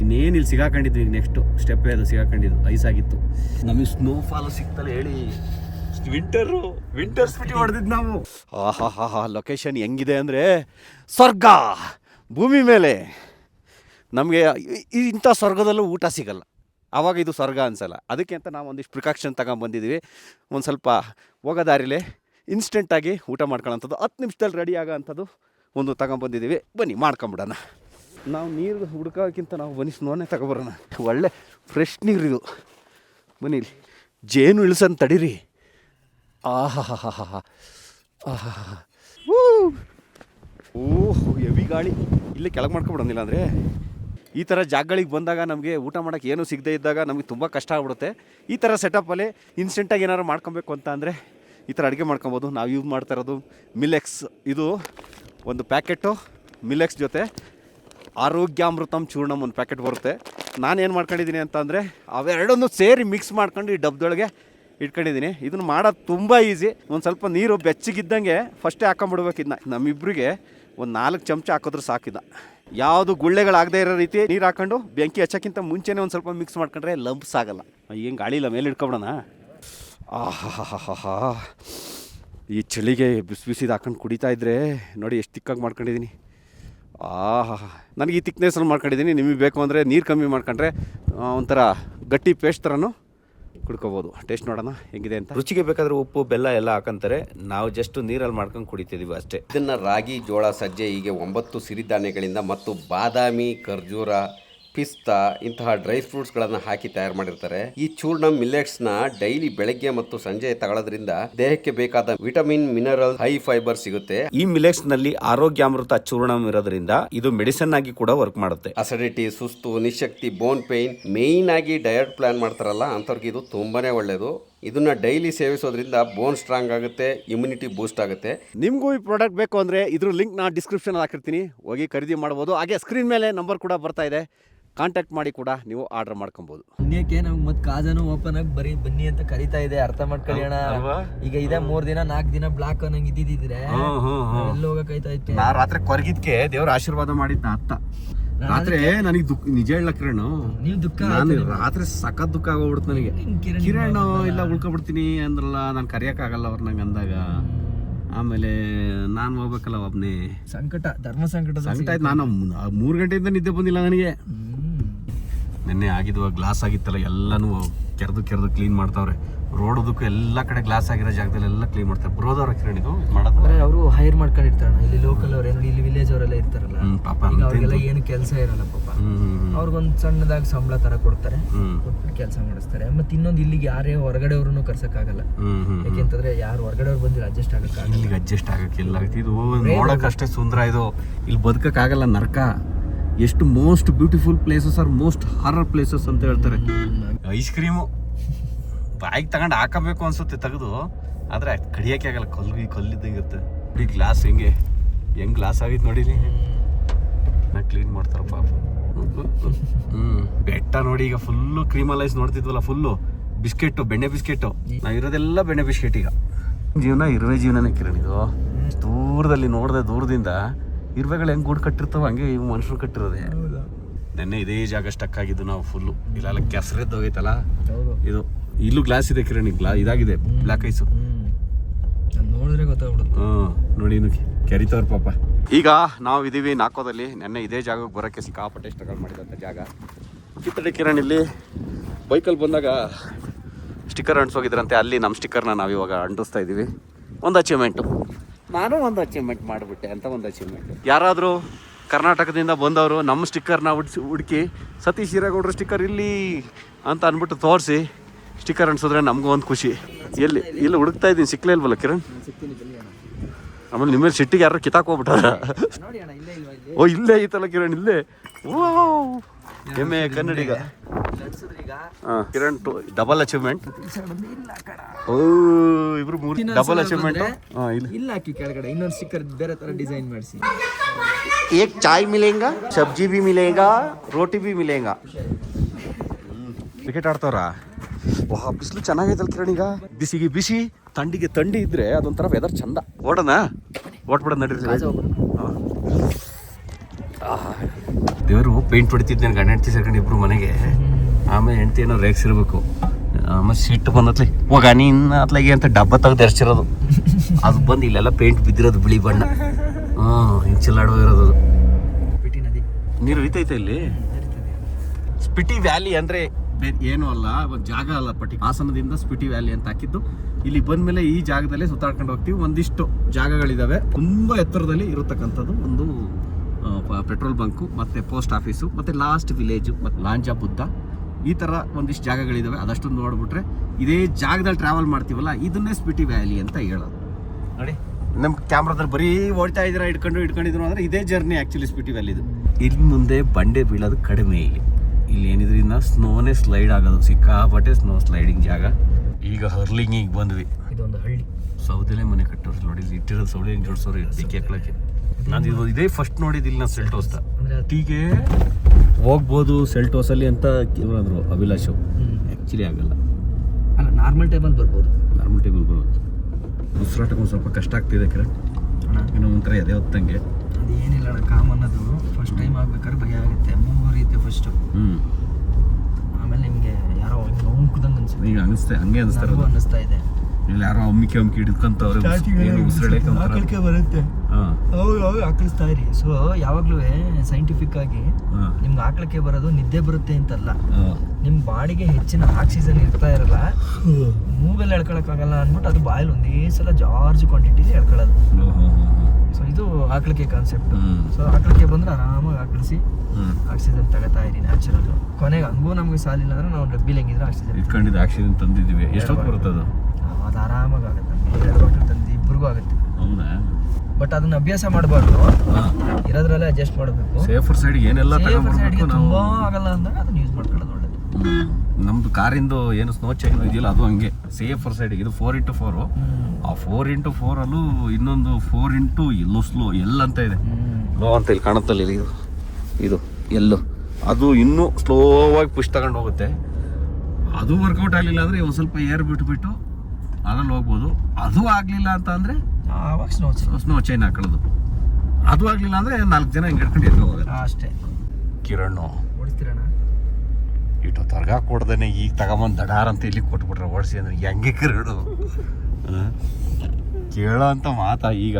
B: ಇನ್ನೇನು ಇಲ್ಲಿ ಸಿಗಾಕೊಂಡಿದ್ವಿ ಈಗ ನೆಕ್ಸ್ಟ್ ಸ್ಟೆಪ್ ಅದು ಸಿಗಾಕೊಂಡಿದ್ದು. ಐಸ್ ಆಗಿತ್ತು. ನಮಗೆ ಸ್ನೋ ಫಾಲ್ ಸಿಕ್ತಲ್ಲ ಹೇಳಿ. ವಿಂಟರ್ ವಿಂಟರ್ ಸ್ಪಿಟಿ ಹೊಡೆದಿದ್ದು ನಾವು. ಆಹಾ ಹಾ ಹಾ ಲೊಕೇಶನ್ ಹೆಂಗಿದೆ ಅಂದರೆ ಸ್ವರ್ಗ. ಭೂಮಿ ಮೇಲೆ. ನಮಗೆ ಇಂಥ ಸ್ವರ್ಗದಲ್ಲೂ ಊಟ ಸಿಗಲ್ಲ. ಆವಾಗ ಇದು ಸ್ವರ್ಗ ಅನ್ಸಲ್ಲ. ಅದಕ್ಕೆ ಅಂತ ನಾವು ಒಂದಿಷ್ಟು ಪ್ರಿಕಾಕ್ಷನ್ ತಗೊಂಬಂದಿದ್ದೀವಿ ಒಂದು ಸ್ವಲ್ಪ ಹೋಗೋ ದಾರಿಲೇ ಇನ್ಸ್ಟೆಂಟಾಗಿ ಊಟ ಮಾಡ್ಕೊಳ್ಳೋಂಥದ್ದು. ಹತ್ತು ನಿಮಿಷದಲ್ಲಿ ರೆಡಿ ಆಗೋ ಅಂಥದ್ದು ಒಂದು ತಗೊಂಬಂದಿದ್ದೀವಿ ಬನ್ನಿ, ಮಾಡ್ಕೊಂಬಿಡೋಣ. ನಾವು ನೀರು ಹುಡ್ಕೋಕ್ಕಿಂತ ನಾವು ಬನ್ನಿ ಸ್ನೋನೆ ತಗೊಬರೋಣ. ಒಳ್ಳೆ ಫ್ರೆಶ್ ನೀರು ಇದು. ಬನ್ನಿ ಜೇನು ಇಳಿಸನ್ ತಡೀರಿ. ಆಹಾ ಹಾ ಹಾ ಹಾ ಆಹಾ ಓಹ್ ಎವಿ ಗಾಳಿ. ಇಲ್ಲೇ ಕೆಳಗೆ ಮಾಡ್ಕೊಬಿಡೋದಿಲ್ಲ ಅಂದರೆ. ಈ ಥರ ಜಾಗಗಳಿಗೆ ಬಂದಾಗ ನಮಗೆ ಊಟ ಮಾಡೋಕ್ಕೆ ಏನೂ ಸಿಗದೇ ಇದ್ದಾಗ ನಮಗೆ ತುಂಬ ಕಷ್ಟ ಆಗ್ಬಿಡುತ್ತೆ. ಈ ಥರ ಸೆಟಪ್ಪಲ್ಲಿ ಇನ್ಸ್ಟೆಂಟಾಗಿ ಏನಾದ್ರು ಮಾಡ್ಕೊಬೇಕು ಅಂತ ಅಂದರೆ ಈ ಥರ ಅಡುಗೆ ಮಾಡ್ಕೊಬೋದು. ನಾವು ಯೂಸ್ ಮಾಡ್ತಾ ಇರೋದು ಮಿಲೆಕ್ಸ್ ಇದು ಒಂದು ಪ್ಯಾಕೆಟು. ಮಿಲೆಕ್ಸ್ ಜೊತೆ ಆರೋಗ್ಯಾಮೃತಂ ಚೂರ್ಣಮ್ ಒಂದು ಪ್ಯಾಕೆಟ್ ಬರುತ್ತೆ. ನಾನೇನು ಮಾಡ್ಕೊಂಡಿದ್ದೀನಿ ಅಂತ ಅವೆರಡನ್ನು ಸೇರಿ ಮಿಕ್ಸ್ ಮಾಡ್ಕೊಂಡು ಈ ಡಬ್ಬದೊಳಗೆ ಇಟ್ಕೊಂಡಿದ್ದೀನಿ. ಇದನ್ನು ಮಾಡೋದು ತುಂಬ ಈಸಿ ಒಂದು ಸ್ವಲ್ಪ ನೀರು ಬೆಚ್ಚಗಿದ್ದಂಗೆ ಫಸ್ಟೇ ಹಾಕೊಂಬಿಡ್ಬೇಕು ಇದನ್ನ ನಮ್ಮಿಬ್ಬರಿಗೆ ಒಂದು ನಾಲ್ಕು ಚಮಚ ಹಾಕಿದ್ರೆ ಸಾಕಿದ. ಯಾವುದು ಗುಳ್ಳೆಗಳಾಗದೇ ಇರೋ ರೀತಿ ನೀರು ಹಾಕೊಂಡು ಬೆಂಕಿ ಹಚ್ಚೋಕ್ಕಿಂತ ಮುಂಚೆನೇ ಒಂದು ಸ್ವಲ್ಪ ಮಿಕ್ಸ್ ಮಾಡ್ಕೊಂಡ್ರೆ ಲಂಪ್ಸ್ ಆಗಲ್ಲ. ಏನು ಗಾಳಿ ಇಲ್ಲ ಮೇಲೆ ಇಟ್ಕೊಬಿಡೋಣ. ಆಹಾ ಈ ಚಳಿಗೆ ಬಿಸಿ ಬಿಸಿದು ಹಾಕೊಂಡು ಕುಡಿತಾ ಇದ್ರೆ ನೋಡಿ ಎಷ್ಟು ತಿಕ್ಕಾಗಿ ಮಾಡ್ಕೊಂಡಿದ್ದೀನಿ ಆಹಾ ನನಗೆ ಈ ತಿಕ್ನೆಸ್ಸಲ್ಲಿ ಮಾಡ್ಕೊಂಡಿದ್ದೀನಿ ನಿಮಗೆ ಬೇಕು ಅಂದರೆ ನೀರು ಕಮ್ಮಿ ಮಾಡ್ಕೊಂಡ್ರೆ ಒಂಥರ ಗಟ್ಟಿ ಪೇಸ್ಟ್ ಥರನೂ ಕುಡ್ಕೋಬೋದು. ಟೇಸ್ಟ್ ನೋಡೋಣ ಹೆಂಗಿದೆ ಅಂತ.
D: ರುಚಿಗೆ ಬೇಕಾದ್ರೆ ಉಪ್ಪು ಬೆಲ್ಲ ಎಲ್ಲ ಹಾಕಂತಾರೆ. ನಾವು ಜಸ್ಟ್ ನೀರಲ್ಲಿ ಮಾಡ್ಕೊಂಡು ಕುಡಿತಿದ್ದೀವಿ ಅಷ್ಟೇ. ಇದನ್ನು ರಾಗಿ ಜೋಳ ಸಜ್ಜೆ ಹೀಗೆ ಒಂಬತ್ತು ಸಿರಿಧಾನ್ಯಗಳಿಂದ ಮತ್ತು ಬಾದಾಮಿ ಖರ್ಜೂರ ಪಿಸ್ತಾ ಇಂತಹ ಡ್ರೈ ಫ್ರೂಟ್ಸ್ಗಳನ್ನು ಹಾಕಿ ತಯಾರು ಮಾಡಿರ್ತಾರೆ. ಈ ಚೂರ್ಣ ನ ಡೈಲಿ ಬೆಳಗ್ಗೆ ಮತ್ತು ಸಂಜೆ ತಗೊಳ್ಳೋದ್ರಿಂದ ದೇಹಕ್ಕೆ ಬೇಕಾದ ವಿಟಮಿನ್ ಮಿನರಲ್ ಹೈ ಫೈಬರ್ ಸಿಗುತ್ತೆ. ಈ ಮಿಲೆಟ್ಸ್ನಲ್ಲಿ ಆರೋಗ್ಯಾಮೃತ ಚೂರ್ಣ ಇರೋದ್ರಿಂದ ಇದು ಮೆಡಿಸಿನ್ ಆಗಿ ಕೂಡ ವರ್ಕ್ ಮಾಡುತ್ತೆ. ಅಸಿಡಿಟಿ ಸುಸ್ತು ನಿಶಕ್ತಿ ಬೋನ್ ಪೇನ್ ಮೇಯ್ನ್ ಆಗಿ ಡಯಟ್ ಪ್ಲಾನ್ ಮಾಡ್ತಾರಲ್ಲ ಅಂತವ್ರಿಗೆ ಇದು ತುಂಬಾನೇ ಒಳ್ಳೆಯದು ಇದನ್ನ ಡೈಲಿ ಸೇವಿಸೋದ್ರಿಂದ ಬೋನ್ ಸ್ಟ್ರಾಂಗ್ ಆಗುತ್ತೆ ಇಮ್ಯುನಿಟಿ ಬೂಸ್ಟ್ ಆಗುತ್ತೆ.
B: ನಿಮಗೂ ಈ ಪ್ರಾಡಕ್ಟ್ ಬೇಕು ಅಂದರೆ ಇದ್ರ ಲಿಂಕ್ ನಾನು ಡಿಸ್ಕ್ರಿಪ್ಷನ್ ಹಾಕಿರ್ತೀನಿ. ಹೋಗಿ ಖರೀದಿ ಮಾಡ್ಬೋದು. ಹಾಗೆ ಸ್ಕ್ರೀನ್ ಮೇಲೆ ನಂಬರ್ ಕೂಡ ಬರ್ತಾ ಇದೆ. ಕಾಂಟ್ಯಾಕ್ಟ್ ಮಾಡಿ ಕೂಡ ನೀವು ಆರ್ಡರ್ ಮಾಡ್ಕೊಬೋದು.
A: ಇನ್ನೇಕೆ ನಮ್ಗೆ ಮತ್ತೆ ಕಾಜನು ಓಪನ್ ಆಗಿ ಬರೀ ಬನ್ನಿ ಅಂತ ಕರಿತಾ ಇದೆ. ಅರ್ಥ ಮಾಡ್ಕೊಳ್ಳಿ ಅಣ್ಣ. ಈಗ ಇದೆ ಮೂರ್ ದಿನ ನಾಲ್ಕು ದಿನ ಬ್ಲಾಕ್ ಅನ್ನಂಗ್ ಇದ್ದಿದ್ರೆ ಎಲ್ಲಿ ಹೋಗಕ್ಕಾಯ್ತಾ ಇತ್ತು
B: ನಾ ರಾತ್ರಿ ಕೊರಗಿದ್ಕೆ ದೇವ್ರ ಆಶೀರ್ವಾದ ಮಾಡಿದ್ನ ಅತ್ತ. ರಾತ್ರಿ ನನಗೆ ದುಃಖ ನಿಜ ಹೇಳ ಕಿರಣ್?
A: ನೀವ್ ದುಃಖ
B: ನಾನು ರಾತ್ರಿ ಸಖತ್ ದುಃಖ ಆಗೋಗ್ಬಿಡ್ತು ನನಗೆ.
A: ಕಿರಣ್
B: ಇಲ್ಲ ಉಳ್ಕೊಬಿಡ್ತೀನಿ ಅಂದ್ರಲ್ಲ ನಾನು ಕರಿಯಕ್ಕಾಗಲ್ಲ ಅವ್ರು ನಂಗೆ ಅಂದಾಗ. ಆಮೇಲೆ ನಾನು ಹೋಗ್ಬೇಕಲ್ಲ ಒಬ್ನೇ.
A: ಸಂಕಟ ಧರ್ಮ ಸಂಕಟ
B: ಸಂಕಟ ಆಯ್ತು ನಾನು ಮೂರು ಗಂಟೆಯಿಂದ ನಿದ್ದೆ ಬಂದಿಲ್ಲ ನನಗೆ. ನೆನ್ನೆ ಆಗಿದ್ವ ಗ್ಲಾಸ್ ಆಗಿತ್ತಲ್ಲ ಎಲ್ಲನೂ ಕೆರೆದು ಕೆರೆದು ಕ್ಲೀನ್ ಮಾಡ್ತಾವ್ರೆ. ರೋಡದಕ್ಕೂ ಎಲ್ಲ ಕಡೆ ಗ್ಲಾಸ್ ಆಗಿರೋ ಜಾಗದಲ್ಲಿ ಎಲ್ಲ ಕ್ಲೀನ್ ಮಾಡ್ತಾರೆ. ಬರೋದವ್ರ ಕಿರಣ್ ಇದು ಮಾಡ್ತಾರೆ ಮಾಡೋದು
A: ಅಂದ್ರೆ ಅವರು ಹೈರ್ ಮಾಡ್ಕೊಂಡಿರ್ತಾರಣ್ಣ. ಇಲ್ಲಿ ಲೋಕಲ್ ಅವ್ರು ಏನು ಇಲ್ಲಿ ವಿಲೇಜ್ ಅವರೆಲ್ಲ ಇರ್ತಾರಲ್ಲ.
B: ಪಾಪ
A: ಈಗ ಅವ್ರಿಗೆಲ್ಲ ಏನು ಕೆಲಸ ಇರಲ್ಲ ಪಾಪ. ಅವ್ರಿಗೊಂದು ಸಣ್ಣದಾಗಿ ಸಂಬಳ ತರ ಕೊಡ್ತಾರೆ. ಕೊಟ್ಬಿಟ್ಟು ಕೆಲಸ ಮಾಡಿಸ್ತಾರೆ. ಮತ್ತೆ ಇನ್ನೊಂದು ಇಲ್ಲಿಗೆ ಯಾರೇ ಹೊರಗಡೆ ಅವ್ರನ್ನು ಕರ್ಸಕ್ಕಾಗಲ್ಲ. ಯಾಕೆಂತಂದ್ರೆ ಯಾರು ಹೊರಗಡೆ ಅವ್ರು ಬಂದಿಲ್ಲ ಅಡ್ಜಸ್ಟ್ ಆಗಕ್ಕಾಗಲ್ಲ.
B: ಇಲ್ಲಿಗೆ ಅಡ್ಜಸ್ಟ್ ಆಗಕ್ಕಿಲ್ಲ ಇದು ನೋಡಕ್ ಅಷ್ಟೇ ಸುಂದರ. ಇದು ಇಲ್ಲಿ ಬದುಕಕ್ಕಾಗಲ್ಲ ನರ್ಕ. ಎಷ್ಟು most beautiful places are most horror places ಅಂತ ಹೇಳ್ತಾರೆ. ಐಸ್ ಕ್ರೀಮು ಬಾಯಿಗೆ ತಗೊಂಡು ಹಾಕಬೇಕು ಅನ್ಸುತ್ತೆ ತೆಗೆದು. ಆದ್ರೆ ಕಡಿಯಕ್ಕೆ ಆಗಲ್ಲ ಕಲ್ಲು ಕಲ್ಲಿದ್ದಂಗೆ ಇರುತ್ತೆ. ಗ್ಲಾಸ್ ಹೆಂಗೆ? ಹೆಂಗ್ ಗ್ಲಾಸ್ ಆಗಿತ್ತು ನೋಡಿಲಿ ನಾ ಕ್ಲೀನ್ ಮಾಡ್ತಾರ ಪಾಪ. ಹ್ಮ್ ಬೆಟ್ಟ ನೋಡಿ ಈಗ ಫುಲ್ಲು ಕ್ರೀಮಲೈಸ್ ನೋಡ್ತಿದ್ವಲ್ಲ ಫುಲ್ಲು ಬಿಸ್ಕೆಟ್ಟು ಬೆಣ್ಣೆ ಬಿಸ್ಕೆಟ್ಟು. ನಾ ಇರೋದೆಲ್ಲ ಬೆಣ್ಣೆ ಬಿಸ್ಕೆಟ್ ಈಗ. ಜೀವನ ಇರುವೆ ಜೀವನನೇ ಕಿರಣ್ ಇದು. ದೂರದಲ್ಲಿ ನೋಡಿದೆ ದೂರದಿಂದ ಇರುವೆಗಳು ಹೆಂಗ್ ಗೂಡು ಕಟ್ಟಿರ್ತಾವ ಹಂಗೆ ಈ ಮನುಷ್ಯರು ಕಟ್ಟಿರೋದೆ. ನೆನ್ನೆ ಇದೇ ಜಾಗ ಸ್ಟಕ್ ಆಗಿದ್ದು ನಾವು ಫುಲ್ಲು ಇಲ್ಲ ಕೆಸರೆದ್ದು ಹೋಗೈತಲ್ಲ ಇದು ಇಲ್ಲೂ ಗ್ಲಾಸ್ ಇದೆ ಕಿರಣ್ ಗ್ಲಾ ಇದಾಗಿದೆ ಬ್ಲ್ಯಾಕ್ ಐಸು
A: ನೋಡಿದ್ರೆ ಗೊತ್ತಾಗ್ಬಿಡುತ್ತೆ.
B: ಹಾಂ ನೋಡಿ ಇನ್ನು ಕೆರಿತವ್ರ ಪಾಪ. ಈಗ ನಾವು ಇದೀವಿ ನಾಕೋದಲ್ಲಿ ನೆನ್ನೆ ಇದೇ ಜಾಗಕ್ಕೆ ಬರೋಕ್ಕೆ ಸಿಕ್ಕಾಪಟ್ಟೆ ಸ್ಟ್ರಗಲ್ ಮಾಡಿದಂಥ ಜಾಗ. ಕಿತ್ತಳೆ ಕಿರಣ್ ಇಲ್ಲಿ ಬೈಕಲ್ಲಿ ಬಂದಾಗ ಸ್ಟಿಕ್ಕರ್ ಅಂಟಿಸೋಗಿದ್ರಂತೆ ಅಲ್ಲಿ ನಮ್ಮ ಸ್ಟಿಕ್ಕರ್ನ ನಾವು ಇವಾಗ ಅಂಟಿಸ್ತಾ ಇದ್ದೀವಿ ಒಂದು ಅಚೀವ್ಮೆಂಟು ನಾನು ಒಂದು ಅಚೀವ್ಮೆಂಟ್ ಮಾಡಿಬಿಟ್ಟೆ ಅಂತ ಒಂದು ಅಚೀವ್ಮೆಂಟ್ ಯಾರಾದರೂ ಕರ್ನಾಟಕದಿಂದ ಬಂದವರು ನಮ್ಮ ಸ್ಟಿಕ್ಕರ್ನ ಹುಡ್ಸಿ ಹುಡುಕಿ ಸತೀಶ್ ಹಿರೇಗೌಡ್ರ ಸ್ಟಿಕ್ಕರ್ ಇಲ್ಲಿ ಅಂತ ಅಂದ್ಬಿಟ್ಟು ತೋರಿಸಿ ಸ್ಟಿಕ್ಕರ್ ಅನ್ಸಿದ್ರೆ ನಮಗೂ ಒಂದು ಖುಷಿ. ಎಲ್ಲಿ ಇಲ್ಲಿ ಹುಡುಕ್ತಾ ಇದ್ದೀನಿ? ಸಿಕ್ಲೇ ಇಲ್ವಲ್ಲ ಕಿರಣ್? ಆಮೇಲೆ ನಿಮ್ಮ ಸಿಟ್ಟಿಗೆ ಯಾರು ಕಿತಾಕ್ ಹೋಗ್ಬಿಟ್ಟಾರ? ಓ ಇಲ್ಲೇ ಐತಲ್ಲ ಕಿರಣ್ ಇಲ್ಲೇ. ಓ ಹೆಮ್ಮೆ ಕನ್ನಡಿಗ. ಕಿರಣ್ ಟು ಡಬಲ್ ಅಚೀವ್ಮೆಂಟ್ ಓ ಇಬ್ರು ಮೂರು ಡಬಲ್ ಅಚೀವ್ಮೆಂಟ್ ಇಲ್ಲ.
A: ಹಾಕಿ ಕೆಳಗಡೆ ಇನ್ನೊಂದು ಸ್ಟಿಕ್ಕರ್ ಬೇರೆ ತರ ಡಿಸೈನ್ ಮಾಡಿಸಿ.
B: ಏಕ್ ಚಾಯ್ ಮಿಲೇಂಗಾ ಸಬ್ಜಿ ಬಿ ಮಿಲೇಗಾ ರೋಟಿ ಬಿ ಮಿಲೇಗಾ ಕ್ರಿಕೆಟ್ ಆಡ್ತಾವ್ರ? ವಾ ಬಿಸಿಲು ಚೆನ್ನಾಗೈತಲ್ ಕಿರಣ್ ಈಗ. ಬಿಸಿಗೆ ಬಿಸಿ ತಂಡಿಗೆ ತಂಡಿ ಇದ್ರೆ ಅದೊಂಥರ ವೆದರ್ ಚಂದ. ಓಡೋಣ ಬಿಡ ನಡೀರಿ ದೇವರು ಪೇಂಟ್ ಹೊಡಿತಿದ್ದು ಗಂಡ ಹೆಂಡತಿ ಸೇರ್ಕೊಂಡು ಇಬ್ರು ಮನೆಗೆ. ಆಮೇಲೆ ಹೆಂಡ್ತಿ ಏನೋ ಇರಬೇಕು. ಆಮೇಲೆ ಸಿಟ್ಟು ಬಂದತ್ಲೆ ಹೋಗ ನೀನ್ ಅತ್ಲಾಗೆ ಅಂತ ಡಬ್ಬ ತೆಗ್ದು ಎರ್ಸಿರೋದು ಅದು ಬಂದು ಇಲ್ಲೆಲ್ಲ ಪೇಂಟ್ ಬಿದ್ದಿರೋದು ಬಿಳಿ ಬಣ್ಣ. ಹ್ಞೂ ಹಿಂಗೆ ಅದು.
A: ಬಿಟಿ ನದಿ.
B: ನೀರು ಹರಿತೈತೆ ಇಲ್ಲಿ? ಸ್ಪಿಟಿ ವ್ಯಾಲಿ ಅಂದ್ರೆ ಬೇರೆ ಏನೂ ಅಲ್ಲ ಒಂದು ಜಾಗ ಅಲ್ಲ ಪಟ್ಟಿ. ಹಾಸನದಿಂದ ಸ್ಪಿಟಿ ವ್ಯಾಲಿ ಅಂತ ಹಾಕಿದ್ದು. ಇಲ್ಲಿ ಬಂದ ಮೇಲೆ ಈ ಜಾಗದಲ್ಲೇ ಸುತ್ತಾಡ್ಕೊಂಡು ಹೋಗ್ತೀವಿ. ಒಂದಿಷ್ಟು ಜಾಗಗಳಿದಾವೆ. ತುಂಬಾ ಎತ್ತರದಲ್ಲಿ ಇರತಕ್ಕಂಥದ್ದು ಒಂದು ಪೆಟ್ರೋಲ್ ಬಂಕು ಮತ್ತೆ ಪೋಸ್ಟ್ ಆಫೀಸು ಮತ್ತೆ ಲಾಸ್ಟ್ ವಿಲೇಜು ಮತ್ತೆ ಲಾಂಜಾ ಬುದ್ಧ. ಈ ತರ ಒಂದಿಷ್ಟು ಜಾಗಗಳಿದಾವೆ. ಅದಷ್ಟೊಂದು ನೋಡ್ಬಿಟ್ರೆ ಇದೇ ಜಾಗದಲ್ಲಿ ಟ್ರಾವೆಲ್ ಮಾಡ್ತೀವಲ್ಲ ಇದನ್ನೇ ಸ್ಪಿಟಿ ವ್ಯಾಲಿ ಅಂತ ಹೇಳೋದು. ನೋಡಿ. ನಮ್ಮ ಕ್ಯಾಮ್ರಾದಲ್ಲಿ ಬರೀ ಓಡ್ತಾ ಇದ್ದೀರಾ ಇಟ್ಕೊಂಡು ಇಟ್ಕೊಂಡಿದ್ರು ಅಂದರೆ ಇದೇ ಜರ್ನಿ ಆಕ್ಚುಲಿ ಸ್ಪಿಟಿ ವ್ಯಾಲಿದು ಇಲ್ಲಿ ಮುಂದೆ ಬಂಡೆ ಬೀಳೋದು ಕಡಿಮೆ ಇಲ್ಲಿ. ಇಲ್ಲಿ ಏನಿದ್ರೆ ಇನ್ನ ಸ್ನೋನೇ ಸ್ಲೈಡ್ ಆಗೋದು ಸಿಕ್ಕಾಪಟ್ಟೆ ಸ್ನೋ ಸ್ಲೈಡಿಂಗ್ ಜಾಗ. ಈಗ ಹರ್ಲಿಂಗಿಗೆ ಬಂದ್ವಿ.
A: ಇದೊಂದು ಹಳ್ಳಿ.
B: ಸೌದೆಲೆ ಮನೆ ಕಟ್ಟೋರು ನೋಡಿ ಇಟ್ಟಿರೋ ಸೌದೆ ಜೋಡಿಸೋರು ಡಿಕ್ಕಿ ಹಾಕ್ಳಕ್ಕೆ ನಾನು ಇದು ಇದೇ ಫಸ್ಟ್ ನೋಡಿದ್ದಿಲ್ಲ ನಾನು
A: ಅದು-
B: ಟೀಗೆ ಹೋಗ್ಬೋದು ಸೆಲ್ಟೋಸಲ್ಲಿ ಅಂತ ಅಂದರು ಅಭಿಲಾಷು ಆ್ಯಕ್ಚುಲಿ ಆಗಲ್ಲ.
A: ಅಲ್ಲ ನಾರ್ಮಲ್ ಟೈಮಲ್ಲಿ ಬರ್ಬೋದು.
B: ನಾರ್ಮಲ್ ಟೇಬಲ್ ಬರ್ಬೋದು. ಉಸಿರಾಟಕ್ಕೆ ಒಂದು ಸ್ವಲ್ಪ ಕಷ್ಟ ಆಗ್ತಿದೆ ಕಿರಣ್. ಏನೋ ಒಂಥರ ಎದೆ ಹೊತ್ತಂಗೆ.
A: ಅದು ಕಾಮ್ ಅಣ್ಣ ಕಾಮನ್ ಅದು ಫಸ್ಟ್ ಟೈಮ್ ಆಗ್ಬೇಕಾದ್ರೆ ಭಯ ಆಗುತ್ತೆ. ಮೂವರಿಯುತ್ತೆ ಫಸ್ಟು
B: ಹ್ಞೂ
A: ಆಮೇಲೆ ನಿಮಗೆ ಯಾರೋ ನೋವುದಂಗೆ ಅನ್ಸುತ್ತೆ.
B: ಈಗ ಅನಿಸ್ತಾ ಹಂಗೆ ಅನಿಸ್ತಾ
A: ನನಗೂ ಅನ್ನಿಸ್ತಾ ಇದೆ.
B: ಇಲ್ಲಿ ಯಾರೋ ಅಮ್ಮಿಕೆ ಅಮ್ಮಿಕೆ ಹಿಡ್ಕೊಂತವ್ರೆ ಏನು ಉಸಿರಾಡಕ್ಕೆ
A: ಆಕಳಿಕೆ ಬರುತ್ತೆ.
B: ಹಾಂ.
A: ಅವಾಗ ಆಕಳಿಸ್ತಾ ಇರಿ. ಸೊ ಯಾವಾಗಲೂ ಸೈಂಟಿಫಿಕ್ ಆಗಿ ನಿಮ್ಗೆ ಆಕಳಕ್ಕೆ ಬರೋದು ನಿದ್ದೆ ಬರುತ್ತೆ ಅಂತಲ್ಲ. ನಿಮ್ಮ ಬಾಡಿಗೆ ಹೆಚ್ಚಿನ ಆಕ್ಸಿಜನ್ ಇರ್ತಾ ಇರಲ್ಲ. ಮೂಗಲ್ಲಿ ಎಳ್ಕೊಳಕ್ಕಾಗಲ್ಲ ಅಂದ್ಬಿಟ್ಟು ಅದು ಬಾಯಲ್ಲಿ ಒಂದೇ ಸಲ ಜಾರ್ಜ್ ಕ್ವಾಂಟಿಟಿಲಿ ಎಳ್ಕೊಳ್ಳೋದು. ಸೊ ಇದು ಆಕಳಿಕೆ ಕಾನ್ಸೆಪ್ಟ್. ಸೊ ಆಕಳಿಕೆ ಬಂದ್ರೆ ಆರಾಮಾಗಿ ಆಕಳಿಸಿ ಆಕ್ಸಿಜನ್ ತಗೋತಾ ಇರಿ ನ್ಯಾಚುರಲ್ ಕೊನೆಗೆ ಹಂಗೂ ನಮಗೆ ಸಾಲಿಲ್ಲ ಅಂದ್ರೆ ನಾವು ಡಬ್ಬಿಲಿ ಹೆಂಗಿದ್ರೆ ಆಕ್ಸಿಜನ್
B: ಇಟ್ಕೊಂಡಿದ್ದು ಆಕ್ಸಿಜನ್ ತಂದಿದ್ದೀವಿ. ಎಷ್ಟೊತ್ತು ಬರುತ್ತೆ ಅದು
A: ಅದು ಆರಾಮಾಗಿ ಆಗುತ್ತೆ. ನಮಗೆ ಎರಡು ಬಾಟಲ್ ತಂದು ಇಬ್ಬರಿಗೂ ಆಗುತ್ತೆ. ಬಟ್ ಅದನ್ನ ಅಭ್ಯಾಸ ಮಾಡಬಾರ್ದು. ಇರೋದ್ರಲ್ಲೇ ಅಡ್ಜಸ್ಟ್ ಮಾಡಬೇಕು.
B: ಸೇಫರ್ ಸೈಡ್ ಏನೆಲ್ಲ ತಗೊಂಡ್ಬರ್ಬೇಕು ನಾವು?
A: ತುಂಬಾ ಆಗಲ್ಲ ಅಂದಾಗ ಅದನ್ನ ಯೂಸ್ ಮಾಡ್ಕೊಳ್ಳೋದು ಒಳ್ಳೇದು.
B: ನಮ್ದು ಕಾರಿಂದು ಏನು ಸ್ನೋ ಚೈನ್ ಇದೆಯಲ್ಲ ಅದು ಹಂಗೆ. ಸೇಫರ್ ಸೈಡ್ ಇದು ಫೋರ್ ಇಂಟು ಫೋರು ಆ ಫೋರ್ ಇಂಟು ಫೋರಲ್ಲೂ ಇನ್ನೊಂದು ಫೋರ್ ಇಂಟು ಎಲ್ಲೋ ಸ್ಲೋ ಎಲ್ ಅಂತ ಇದೆ. ಲೋ ಅಂತ ಇಲ್ಲಿ ಕಾಣುತ್ತಲ್ಲ ಇಲ್ಲಿ. ಇದು ಇದು ಎಲ್ಲು ಅದು ಇನ್ನೂ ಸ್ಲೋವಾಗಿ ಪುಷ್ ತಗೊಂಡು ಹೋಗುತ್ತೆ. ಅದು ವರ್ಕೌಟ್ ಆಗಲಿಲ್ಲ ಅಂದರೆ ಒಂದು ಸ್ವಲ್ಪ ಏರ್ ಬಿಟ್ಬಿಟ್ಟು ಅದ್ರಲ್ಲಿ ಹೋಗ್ಬೋದು. ಅದು ಆಗಲಿಲ್ಲ ಅಂತ ಅಂದರೆ
A: ಆವಾಗ ಸ್ನೋ
B: ಸ್ನೋ ಚೈನ್ ಹಾಕೊಳ್ಳೋದು. ಅದು ಆಗಲಿಲ್ಲ ಅಂದರೆ ನಾಲ್ಕು ಜನ ಹಿಂಗೆ ಹಿಡ್ಕೊಂಡು ಎದ್ದು ಹೋಗೋದು.
A: ಅಷ್ಟೇ.
B: ಕಿರಣ್.
A: ಓಡಿಸ್ತೀರಣ್ಣ?
B: ಇಟ್ಟು ತರ್ಗಾ ಕೊಡ್ದೇನೆ ಈಗ ತಗೊಂಬಂದು ದಡಾರ್ ಅಂತ ಇಲ್ಲಿ ಕೊಟ್ಬಿಟ್ರೆ ಓಡಿಸಿ ಅಂದ್ರೆ ಹೆಂಗೆ ಕಿರಡು? ಕೇಳೋ ಅಂತ ಮಾತಾ ಈಗ.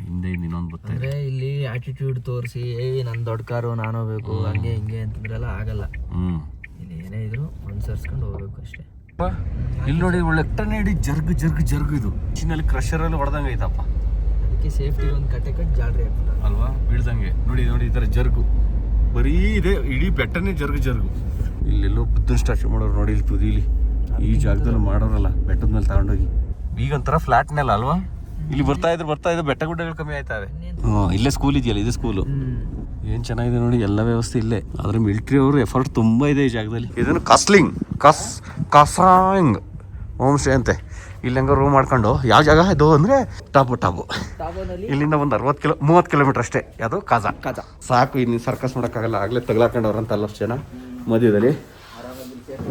B: ಹಿಂದೆ ಇನ್ನೊಂದು
A: ಅಂದ್ರೆ ಇಲ್ಲಿ ಆಟಿಟ್ಯೂಡ್ ತೋರಿಸಿ ಏಯ್ ನನ್ ದೊಡ್ಡ ಕಾರು ನಾನು ಹೋಗ್ಬೇಕು ಹಂಗೆ ಹಿಂಗೆ ಅಂತಂದ್ರೆಲ್ಲ ಆಗಲ್ಲ.
B: ಹ್ಮ್.
A: ಇಲ್ಲಿ ಏನೇ ಇದ್ರು ಅನುಸರಿಸ್ಕೊಂಡು ಹೋಗ್ಬೇಕು ಅಷ್ಟೇ.
B: ಇಲ್ಲಿ ನೋಡಿ ಒಳ್ಳೆ ಟನೇಡಿ ಜರ್ಗ್ ಜರ್ಗ್ ಜರ್ಗ್ ಇದು. ಚಿನ್ನಲ್ಲಿ ಕ್ರಷರಲ್ಲಿ ಹೊಡೆದಂಗೆ ಐತಪ್ಪ.
A: ಅದಕ್ಕೆ ಸೇಫ್ಟಿ ಒಂದು ಕಟ್ಟೆ ಕಟ್ಟಿ ಜಾಡ್ರಿ ಹಾಕ್ಬಿಟ್ಟ
B: ಅಲ್ವಾ? ಬೀಳ್ದಂಗೆ. ನೋಡಿ ನೋಡಿ ಈ ಥರ ಜರ್ಗು. ಬರೀ ಇದೆ ಇಡೀ ಬೆಟ್ಟನೇ ಜರ್ಗ್ ಜರ್ಗು. ಇಲ್ಲೆಲ್ಲೋ ಬುದ್ಧನ ಸ್ಟ್ಯಾಚು ಮಾಡೋರು ನೋಡಿ ಇಲ್ಲಿ ತುದಿಲಿ ಈ ಜಾಗದಲ್ಲಿ ಮಾಡೋರಲ್ಲ ಬೆಟ್ಟದ ಮೇಲೆ ತಗೊಂಡೋಗಿ. ಈಗ ಒಂಥರ ಫ್ಲಾಟ್ನೆಲ್ಲ ಅಲ್ವಾ? ಇಲ್ಲಿ ಬರ್ತಾ ಇದ್ರೆ ಬರ್ತಾ ಇದ್ರೆ ಬೆಟ್ಟ ಗುಡ್ಡಗಳು ಕಮ್ಮಿ ಆಯ್ತಾವೆ ಇಲ್ಲೇ ಸ್ಕೂಲ್ ಇದೆಯಲ್ಲ ಇದು ಸ್ಕೂಲು ಏನು ಚೆನ್ನಾಗಿದೆ ನೋಡಿ ಎಲ್ಲ ವ್ಯವಸ್ಥೆ ಇಲ್ಲೇ. ಆದ್ರೆ ಮಿಲಿಟರಿ ಅವರು ಎಫರ್ಟ್ ತುಂಬಾ ಇದೆ ಈ ಜಾಗದಲ್ಲಿ. ಇದನ್ನು ಕಸ್ಲಿಂಗ್ ಕಸ್ ಕಸಾಂಗ್ ಹೋಮ್ ಸ್ಟೇ ಅಂತೆ. ಇಲ್ಲಿ ಹಂಗ ರೂಮ್ ಮಾಡ್ಕೊಂಡು ಯಾವ ಜಾಗ ಇದು ಅಂದ್ರೆ ಟಾಪು ಟಾಪು. ಇಲ್ಲಿಂದ ಒಂದು ಅರವತ್ತು ಕಿಲೋ ಮೂವತ್ತು ಕಿಲೋಮೀಟರ್ ಅಷ್ಟೇ ಅದು ಕಾಜಾ ಕಾಜಾ ಸಾಕು ಇನ್ನು ಸರ್ಕಸ್ ಮಾಡೋಕ್ಕಾಗಲ್ಲ ಆಗಲೇ ತಗ್ಲಾಕೊಂಡವ್ರಂತ ಅಲ್ಲಷ್ಟು ಜನ ಮಧ್ಯದಲ್ಲಿ.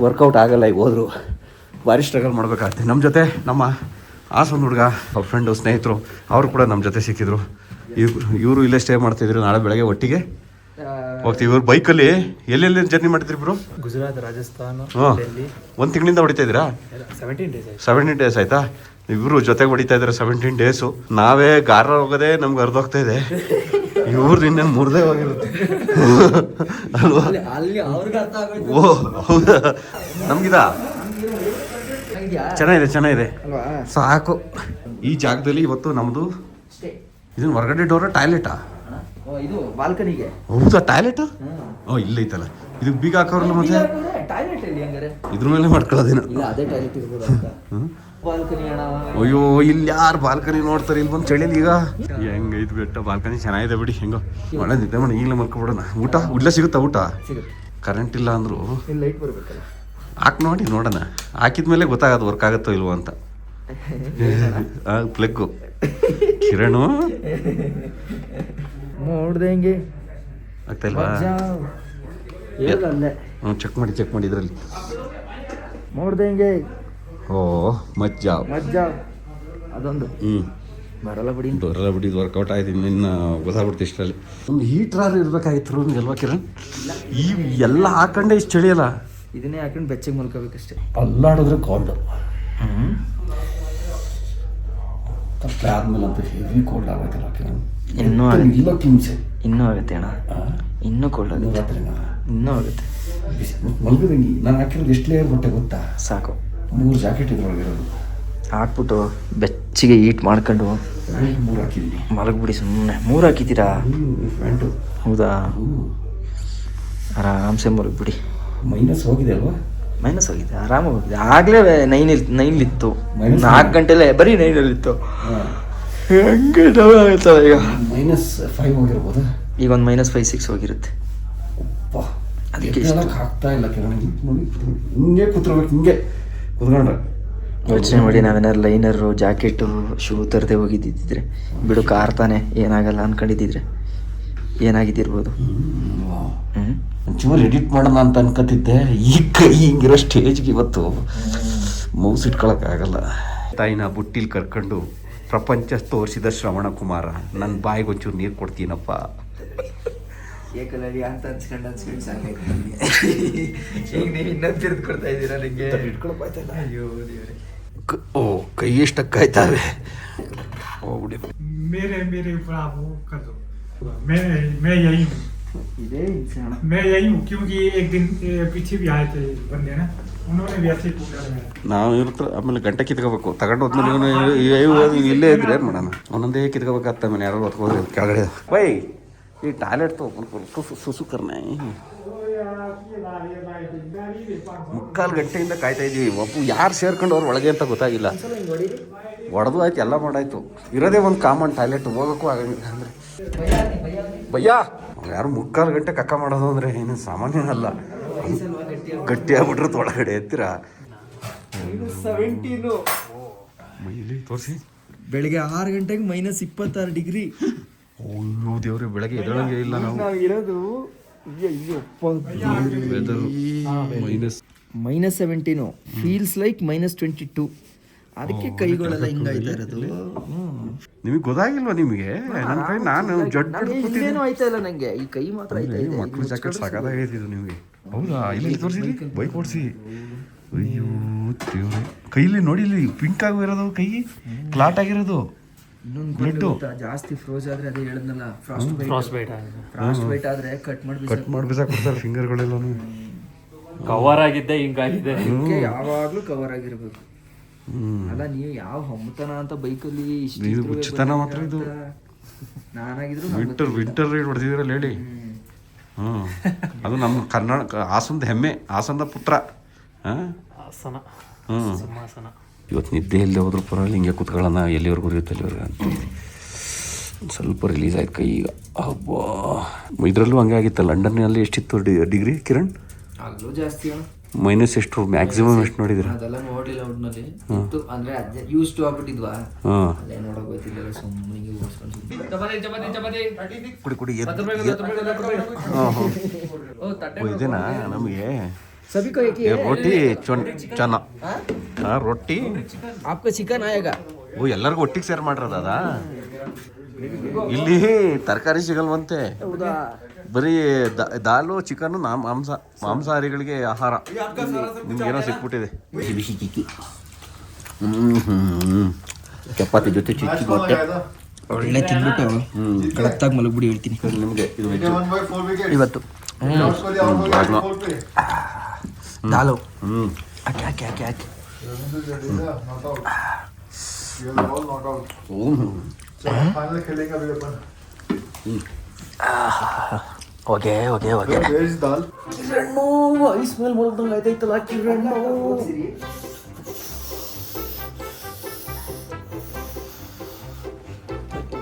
B: ವರ್ಕೌಟ್ ಆಗಲ್ಲ ಈಗ ಹೋದ್ರು. ಭಾರಿ ಸ್ಟ್ರಗಲ್ ಮಾಡ್ಬೇಕಾಗತ್ತೆ. ನಮ್ಮ ಜೊತೆ ನಮ್ಮ ಹಾಸನ ಹುಡುಗ ಅವ್ರ ಫ್ರೆಂಡು ಸ್ನೇಹಿತರು ಅವರು ಕೂಡ ನಮ್ಮ ಜೊತೆ ಸಿಕ್ಕಿದ್ರು. ಇವರು ಇಲ್ಲೇ ಸ್ಟೇ ಮಾಡ್ತಿದ್ರು ನಾಳೆ ಬೆಳಗ್ಗೆ ಒಟ್ಟಿಗೆ ಹೋಗ್ತೀವಿ. ಇವ್ರು ಬೈಕಲ್ಲಿ ಎಲ್ಲೆಲ್ಲಿ ಜರ್ನಿ ಮಾಡ್ತಿದ್ರು ಇಬ್ರು?
A: ಗುಜರಾತ್ ರಾಜಸ್ಥಾನ
B: ಹಾಂ. ಒಂದು ತಿಂಗಳಿಂದ ಹೊಡಿತಾ ಇದ್ದೀರಾ?
A: ಸೆವೆಂಟೀನ್ ಡೇಸ್
B: ಆಯಿತಾ. ಇವರು ಜೊತೆಗೆ ಹೊಡಿತಾ ಇದ್ದಾರೆ ಸೆವೆಂಟೀನ್ ಡೇಸು ನಾವೇ ಗಾರ ಹೋಗೋದೇ ನಮ್ಗೆ ಅರ್ಧೋಗ್ತಾ ಇದೆ. ಇವ್ರದ್ದು ಇನ್ನೇನು ಮುರಿದೇ ಹೋಗಿರುತ್ತೆ. ಅಲ್ವಾ ಓ ಹೌದಾ? ನಮ್ಗಿದಾ? ಚೆನ್ನಾಗಿದೆ ಚೆನ್ನಾಗಿದೆ.
A: ಅಲ್ವಾ?
B: ಸಾಕು. ಈ ಜಾಗದಲ್ಲಿ ಇವತ್ತು ನಮ್ದು
A: ಅಷ್ಟೇ.
B: ಇದನ್ನ ಹೊರಗಡೆ ಡೋರ ಟಾಯ್ಲೆಟಾ
A: ಇದು ಬಾಲ್ಕನಿಗೆ
B: ಹೌದಾ ಟಾಯ್ಲೆಟ್ ಓ ಇಲ್ಲ ಐತಲ್ಲ. ಇದು ಬೀಗ ಹಾಕೋರಲ್ಲ ಮತ್ತೆ?
A: ಟಾಯ್ಲೆಟ್ ಇಲ್ಲಿ ಹಂಗಾರೆ.
B: ಇದ್ರ ಮೇಲೆ ಮಾಡ್ಕೊಳ್ಳೋದೇನು?
A: ಇಲ್ಲ ಅದೇ ಟಾಯ್ಲೆಟ್ ಇರ್ಬೋದು ಅಂತ. ಬಾಲ್ಕನಿ ಅಣ್ಣ
B: ಅಯ್ಯೋ ಇಲ್ಲಿ ಯಾರು ಬಾಲ್ಕನಿ ನೋಡ್ತಾರೆ ಇಲ್ಲಿ ಬಂದು ಚಳಿಲಿ ಈಗ? ಹೆಂಗೈದು ಬೆಟ್ಟ ಬಾಲ್ಕನಿ ಚೆನ್ನಾಗಿದೆ ಬಿಡಿ ಹೆಂಗೋ. ಒಳ್ಳೆ ನಿದ್ದೆ ಮಾಡಿ ಈಗಲೇ ಮಲ್ಕೊಬಿಡೋಣ. ಊಟ? ಉಡ್ಲೇ ಸಿಗುತ್ತಾ ಊಟ? ಕರೆಂಟ್ ಇಲ್ಲ ಅಂದ್ರು.
A: ಇಲ್ಲಿ ಲೈಟ್ ಬರ್ಬೇಕಲ್ಲ.
B: ಹಾಕಿ ನೋಡಿ ನೋಡೋಣ. ಹಾಕಿದ್ಮೇಲೆ ಗೊತ್ತಾಗದು ವರ್ಕ್ ಆಗುತ್ತೋ ಇಲ್ವೋ ಅಂತ. ಪ್ಲಗ್ಗು ಕಿರಣು?
A: ನೋಡ್ದೆ ಹೆಂಗೆ?
B: ಆಗ್ತಾ ಇಲ್ವಾ? ಹ್ಞೂ ಚೆಕ್ ಮಾಡಿ ಚೆಕ್ ಮಾಡಿ ಇದರಲ್ಲಿ.
A: ನೋಡ್ದೆ ಹೆಂಗೆ?
B: ಓ ಮಜ್ಜ.
A: ಮಜ್ಜಾ. ಅದೊಂದು.
B: ಹ್ಞೂ
A: ಬರಲ್ಲ ಬಿಡಿ.
B: ಬರಲ್ಲ ಬಿಡಿ ವರ್ಕೌಟ್ ಆಯ್ತು ಇನ್ನು ಗೊತ್ತಾಗ್ಬಿಡ್ತು ಇಷ್ಟರಲ್ಲಿ. ಒಂದು ಹೀಟ್ರಾರು ಇರ್ಬೇಕಾಗಿತ್ತು ರೂಮ್ಗೆ ಅಲ್ವಾ ಕಿರಣ್? ಈ ಎಲ್ಲ ಹಾಕೊಂಡೆ ಇಷ್ಟು ಚಳಿಯಲ್ಲ
A: ಇದನ್ನೇ ಹಾಕೊಂಡು ಬೆಚ್ಚಗೆ ಮಲ್ಕೋಬೇಕಷ್ಟೇ.
C: ಅಲ್ಲಾಡಿದ್ರೆ ಕೋಲ್ಡ್ ತಪ್ಪಲೆ ಆದ್ಮೇಲೆ ಅಂತ ಹೆವಿ ಕೋಲ್ಡ್ ಆಗೋಯ್ತಲ್ಲ
A: ಇನ್ನೂ
C: ಇಲ್ಲ ಹಿಂಸೆ
A: ಇನ್ನೂ ಆಗುತ್ತೆ ಅಣ್ಣ. ಇನ್ನೂ ಕೋಲ್ಡ್ ಆಗುತ್ತೆ. ಇನ್ನೂ ಆಗುತ್ತೆ.
C: ಮಲ್ಗದಂಗಿ ನಾನು ಹಾಕಿರೋದು ಎಷ್ಟು ಲೇಯರ್ ಬಟ್ಟೆ ಗೊತ್ತಾ?
A: ಸಾಕು.
C: ಮೂರು ಜಾಕೆಟ್ ಇದ್ರೊಳಗಿರೋದು.
A: ಹಾಕ್ಬಿಟ್ಟು ಬೆಚ್ಚಿಗೆ ಈಟ್ ಮಾಡ್ಕೊಂಡು
C: ಮೂರು ಹಾಕಿದ್ದೀನಿ.
A: ಮಲಗ್ಬಿಡಿ ಸುಮ್ಮನೆ ಮೂರು ಹಾಕಿದ್ದೀರಾ?
C: ಪ್ಯಾಂಟು
A: ಹೌದಾ? ಆರಾಮ್ಸೆ ಮಲಗ್ಬಿಡಿ.
C: ಮೈನಸ್ ಹೋಗಿದೆ ಅಲ್ವಾ?
A: ಮೈನಸ್ ಹೋಗಿದೆ ಆರಾಮ ಹೋಗಿದೆ. ಆಗಲೇ ನೈನ್ ಇಲ್ ನೈನ್ಲಿತ್ತು ನಾಲ್ಕು ಗಂಟೆಲೆ ಬರೀ ನೈನಲ್ಲಿತ್ತು ಹೆಂಗೆ ಆಗುತ್ತಲ್ಲ ಈಗ?
C: ಮೈನಸ್ ಫೈವ್ ಹೋಗಿರ್ಬೋದಾ?
A: ಈಗ ಒಂದು ಮೈನಸ್ ಫೈವ್ ಸಿಕ್ಸ್ ಹೋಗಿರುತ್ತೆ. ಅದಕ್ಕೆ
C: ಆಗ್ತಾ ಇಲ್ಲ ಕೆಲವೊಂದು ಹಿಂಗೆ ಕೂತ್ಕೋಬೇಕು ಹಿಂಗೆ ಕುತ್ಕೊಂಡ್ರೆ.
A: ಯೋಚನೆ ಮಾಡಿ ನಾವೇನಾರು ಲೈನರು ಜಾಕೆಟು ಶೂ ತರದೆ ಹೋಗಿದ್ದಿದ್ರೆ. ಬಿಡು ಕಾರ್ ತಾನೆ ಏನಾಗಲ್ಲ ಅನ್ಕೊಂಡಿದ್ದಿದ್ರೆ. ಏನಾಗಿದ್ದಿರ್ಬೋದು?
C: ಚೂರು ಎಡಿಟ್ ಮಾಡೋಣ ಅಂತ ಅನ್ಕೋತಿದ್ದೆ ಈ ಕೈ ಹಿಂಗಿರೋ ಸ್ಟೇಜ್ಗೆ ಇವತ್ತು ಮೌಸ್ ಇಟ್ಕೊಳಕ್ಕಾಗಲ್ಲ
B: ತಾಯಿನ ಬುಟ್ಟಿಲಿ ಕರ್ಕೊಂಡು ಪ್ರಪಂಚ ತೋರಿಸಿದ ಶ್ರವಣ ಕುಮಾರ ನನ್ನ ಬಾಯಿಗೆ ಒಂಚೂರು ನೀರು ಕೊಡ್ತೀನಪ್ಪ.
A: ಅಂತ ಅಯ್ಯೋ
B: ಓ ಕೈ ಎಷ್ಟಕ್ಕಾಯ್ತಾರೆ ಹೋಗ್ಬಿಡಿ
F: ಮೇರೆ ಮೇರೆ ಬಾಬು ಕದು मैं मैं यही हूँ
A: ಇದೇ ಹಿಂಸೆ ಅಣ್ಣ
F: मैं यही हूँ क्योंकि एक दिन ए, पीछे भी आए थे बंदे ना उन्होंने भी ऐसे ही पूछा था
B: ನಾವು ಇರ್ತ ಆಮೇಲೆ ಗಂಟೆ ಕಿತ್ಕೋಬೇಕು ತಗೊಂಡು ಹೋದ್ಮೇಲೆ ಇವನು ಇ- ಇವ್- ಇವ್ ಇಲ್ಲೇ ಇದ್ರೆ ಏನು ಮಾಡೋಣ ಒಂದೊಂದೇ ಕಿತ್ಕೋಬೇಕಾಗ್ತ ಆಮೇಲೆ ಯಾರು ಹೊತ್ಕೋದ್ರೆ ಕೆಳಗಡೆ ಬೈ ಈ ಟಾಯ್ಲೆಟ್ ತಗೊಂಡು ಸುಸು ಕರ್ನೆ ಮುಕ್ಕಾಲು ಗಂಟೆಯಿಂದ ಕಾಯ್ತಾ ಇದೀವಿ ಒಬ್ಬ ಯಾರು ಸೇರ್ಕೊಂಡು ಅವ್ರು ಒಳಗೆ ಅಂತ ಗೊತ್ತಾಗಿಲ್ಲ ಹೊಡೆದು ಆಯ್ತು ಎಲ್ಲ ಮಾಡಾಯ್ತು ಇರೋದೇ ಒಂದು ಕಾಮನ್ ಟಾಯ್ಲೆಟ್ ಹೋಗೋಕ್ಕೂ ಆಗಂಗಿಲ್ಲ ಅಂದರೆ ಭಯ್ಯ. ಯಾರು ಮುಕ್ಕಾಲು ಗಂಟೆ ಕಕ್ಕ ಮಾಡೋದು ಅಂದರೆ ಏನು ಸಾಮಾನ್ಯ ಅಲ್ಲ ಗಟ್ಟಿ ಆಗ್ಬಿಟ್ರೆ ಒಳಗಡೆ ಎತ್ತೀರಾ. ತೋರಿಸಿ.
A: ಬೆಳಿಗ್ಗೆ ಆರು ಗಂಟೆಗೆ ಮೈನಸ್ ಇಪ್ಪತ್ತಾರು ಡಿಗ್ರಿ
B: ಅಯ್ಯೋ ದೇವ್ರೆ ಬೆಳಗ್ಗೆ ಎದ್ದೇಳಂಗೆ ಇಲ್ಲ ನಾವು.
A: ಇರೋದು
B: minus
A: minus seventeen feels like minus twenty two ಅದಕ್ಕೆ ಕೈಗಳೆಲ್ಲ ಹಿಂಗಾಯ್ತಾ ಇರೋದು
B: ನಿಮಗೆ ಗೊತ್ತಾಗಿಲ್ವಾ ನಿಮಗೆ? ನನ್ನ ಕೈ ನಾನು ಜಡ್
A: ಇಲ್ಲೇನು ಆಯ್ತಾ ಇಲ್ಲ ನಂಗೆ. ಈ ಕೈ ಮಾತ್ರ ಆಯ್ತಾ ಇದೆ.
B: ಮಕ್ಳು ಜಾಕೆಟ್ ಸಾಕಾಗೈತೆ ಇದು ನಿಮಗೆ. ಹೌದಾ? ಇಲ್ಲಿ ತೋರಿಸಿ ಬೈಕ್ ಓಡಿಸಿ. ಅಯ್ಯೋ ದೇವ್ರೆ. ಕೈಲಿ ನೋಡಿ ಇಲ್ಲಿ ಪಿಂಕ್ ಆಗಿರೋದು ಕೈ? ಕ್ಲಾಟ್ ಆಗಿರೋದು.
A: ಇನ್ನೊಂದು ಜಾಸ್ತಿ ಫ್ರೋಜ್ ಆದ್ರೆ ಅದೇ ಹೇಳಿದ್ನಲ್ಲ frost frost white frost white ಆದ್ರೆ ಕಟ್ ಮಾಡಿ
B: ಕಟ್ ಮಾಡಿ ಬಿಸಾಕ್ಬಿಡ್ತಾರೆ ಫಿಂಗರ್ಗಳೆಲ್ಲನು
G: ಕವರ್ ಆಗಿದ್ದೆ ಹಿಂಗಾಗಿದೆ.
A: ಯಾವಾಗ್ಲೂ ಕವರ್ ಆಗಿರ್ಬೇಕು. ಅಲ್ಲ ನೀವು ಯಾವ ಹೊಮ್ಮತನ ಅಂತ ಬೈಕಲ್ಲಿ
B: ಇದು ಹುಚ್ಚುತನ ಮಾತ್ರ ಇದು.
A: ನಾನಾಗಿದ್ರು
B: ವಿಂಟರ್ ವಿಂಟರ್ ರೈಡ್ ಹೊಡೆದಿದ್ರಲ್ಲ ಹೇಳಿ ಹ್ಞೂ ಅದು ನಮ್ಮ ಕರ್ನಾಟಕ ಹಾಸನದ ಹೆಮ್ಮೆ ಹಾಸನದ ಪುತ್ರ. ಹಾಂ?
G: ಆಸನ
B: ಹ್ಞೂ
G: ಸಿಂಹಾಸನ.
B: ಇವತ್ತು ನಿದ್ದೆ ಇಲ್ಲದೆ ಹೋದ್ರೂ ಪರವಾಗಿಲ್ಲ ಹಿಂಗೆ ಕೂತ್ಕೊಳ್ಳೋಣ ಎಲ್ಲಿವರೆಗೂ ಇರುತ್ತೆ ಅಲ್ಲಿವರೆಗೆ ಅಂತ. ಸ್ವಲ್ಪ ರಿಲೀಸ್ ಆಯ್ತು ಕೈ ಈಗ. ಅಬ್ಬಾ. ಇದರಲ್ಲೂ ಹಂಗೆ ಆಗಿತ್ತು ಲಂಡನ್ನಲ್ಲಿ ಎಷ್ಟಿತ್ತು ಡಿ ಡಿಗ್ರಿ ಕಿರಣ್?
A: ಅಲ್ಲೂ ಜಾಸ್ತಿ ಅಣ್ಣ.
B: ಮೈನಸ್ ಎಷ್ಟು ಮ್ಯಾಕ್ಸಿಮಮ್ ಎಷ್ಟು ನೋಡಿದ್ರೆ
A: ಅದೆಲ್ಲ ನೋಡಲಿಲ್ಲ ಒಟ್ಟಿನಲ್ಲಿ ಇತ್ತು ಅಂದ್ರೆ ಯೂಸ್ ಟು ಆಗ್ಬಿಟ್ಟಿದ್ವಾ. ಅಲ್ಲೇ ನೋಡಕ್ ಗೊತ್ತಿಲ್ಲ ಸುಮ್ಮನೆ
B: ಚಪಾತಿ ಚಪಾತಿ ಚಪಾತಿ. ಕುಡಿ ಕುಡಿ ಇದನ್ನ ನಮಗೆ? ರೋಟಿ ಚೆನ್ನ. ರೊಟ್ಟಿ
A: ಆಪ್ಕ ಚಿಕನ್ ಆಯಗ.
B: ಓ ಎಲ್ಲರಿಗೂ ಒಟ್ಟಿಗೆ ಸೇರ್ ಮಾಡ್ರದ? ಇಲ್ಲಿ ತರಕಾರಿ ಸಿಗಲ್ವಂತೆ.
A: ಹೌದಾ?
B: ಬರೀ ದ- ದಾಲು ಚಿಕನ್ ಮಾಂಸ ಮಾಂಸಾಹಾರಿಗಳಿಗೆ ಆಹಾರ. ನಿಮ್ಗೇನೋ ಸಿಕ್ಬಿಟ್ಟಿದೆ. ಬಿಸಿ ಬಿಸಿ ಚಿಕ್ಕಿ ಹ್ಮ್ ಚಪಾತಿ ಜೊತೆ ಚಿಕ್ಕಿ ಮೊಟ್ಟೆ
A: ಒಳ್ಳೆ ತಿನ್ಬಿಟ್ಟು ಕಳತ್ತಾಗಿ ಮಲಗ್ಬಿಡಿ ಹೇಳ್ತೀನಿ.
B: ನಿಮಗೆ
A: ಇವತ್ತು. ದಾಲು.
B: ಹ್ಞೂ
A: ಹಾಕಿ ಹಾಕಿ ಹಾಕಿ ಹಾಕಿ okay okay okay Kiran ice ಮೇಲೆ ಮಲಗ್ದಂಗೆ ಆಯ್ತೈತಲ್ಲ ಕಿರಣು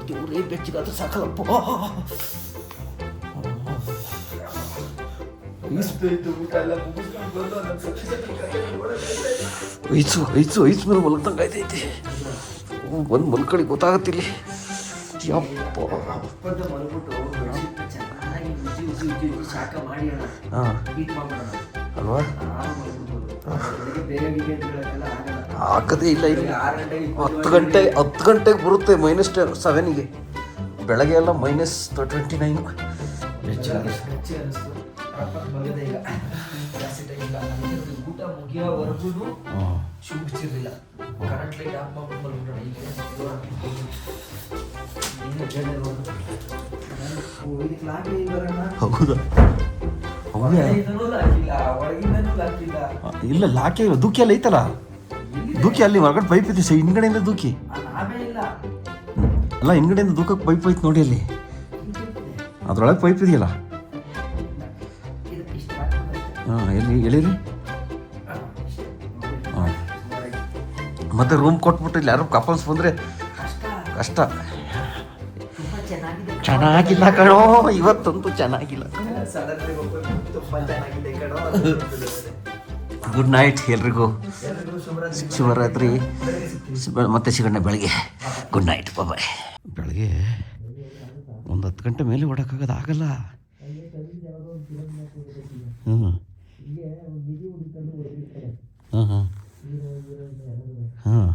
A: ದೇವ್ರೇ ಬೆಚ್ಚಗಾದ್ರೆ ಸಾಕಲ್ಲಪ್ಪ.
B: ಐಸು ಐಸು ಐಸ್ ಮೇಲೆ ಮಲಗ್ದಂಗೆ ಆಯ್ತೈತಿ. ಒಂದು ಮಲ್ಕಳಿ ಗೊತ್ತಾಗತ್ತಿಲ್ಲಿ. ಯಪ್ಪ.
A: ಶಾಖ ಮಾಡಿ ಅಣ್ಣ.
B: ಹಾಂ.
A: ಹೀಟ್ ಮಾಡ್ಬಿಡೋಣ.
B: ಅಲ್ವಾ? ಹಾಕದೇ ಇಲ್ಲ
A: ಗಂಟೆಗೆ
B: ಹತ್ತು ಗಂಟೆ ಹತ್ತು ಗಂಟೆಗೆ ಬರುತ್ತೆ ಮೈನಸ್ ಸೆವೆನ್ಗೆ ಬೆಳಗ್ಗೆ ಎಲ್ಲ ಮೈನಸ್ ಟ್ವೆಂಟಿ ನೈನ್
A: ಊಟ ಮುಗಿಯೋವರೆಗೂ ಶೂ ಬಿಚ್ಚಿರಲಿಲ್ಲ ಕರೆಂಟ್ ಲೈಟ್ ಆಫ್ ಮಾಡ್ಬಿಟ್ಟು
B: ಹೌದಾ? ಇಲ್ಲ. ಲಾಕೆ ದೂಕಿ ಅಲ್ಲಿ ಐತಲ್ಲ? ದೂಕಿ ಅಲ್ಲಿ ಹೊರಗಡೆ ಪೈಪ್ ಐತಿ ಸರ್ ಹಿಂದ್ಗಡೆಯಿಂದ ದೂಕಿ
A: ಇಲ್ಲ.
B: ಅಲ್ಲ ಹಿಂದ್ಗಡೆಯಿಂದ ದೂಕಕ್ಕೆ ಪೈಪ್ ಐತಿ ನೋಡಿ ಅಲ್ಲಿ. ಅದ್ರೊಳಗೆ ಪೈಪ್ ಇದೆಯಲ್ಲ? ಹಾಂ ಎಲ್ಲಿ ಎಳೀರಿ ಮತ್ತೆ ರೂಮ್ ಕೊಟ್ಬಿಟ್ಟು ಇಲ್ಲಿ ಯಾರು ಕಪಲ್ಸ್ ಬಂದರೆ ಕಷ್ಟ.
A: ತುಂಬಾ ಚೆನ್ನಾಗಿದೆ
B: ಚೆನ್ನಾಗಿಲ್ಲ ಕಣೋ ಇವತ್ತಂತೂ ಚೆನ್ನಾಗಿಲ್ಲ. ಗುಡ್ ನೈಟ್ ಎಲ್ರಿಗೂ. ಶಿವರಾತ್ರಿ ಮತ್ತೆ ಸಿಗೋಣ ಬೆಳಗ್ಗೆ. ಗುಡ್ ನೈಟ್ ಬಾಯ್ ಬೆಳಗ್ಗೆ ಒಂದು ಹತ್ತು ಗಂಟೆ ಮೇಲೆ ಓಡೋಕ್ಕಾಗೋದು ಆಗಲ್ಲ. ಹ್ಞೂ ಹಾಂ ಹಾಂ ಹಾಂ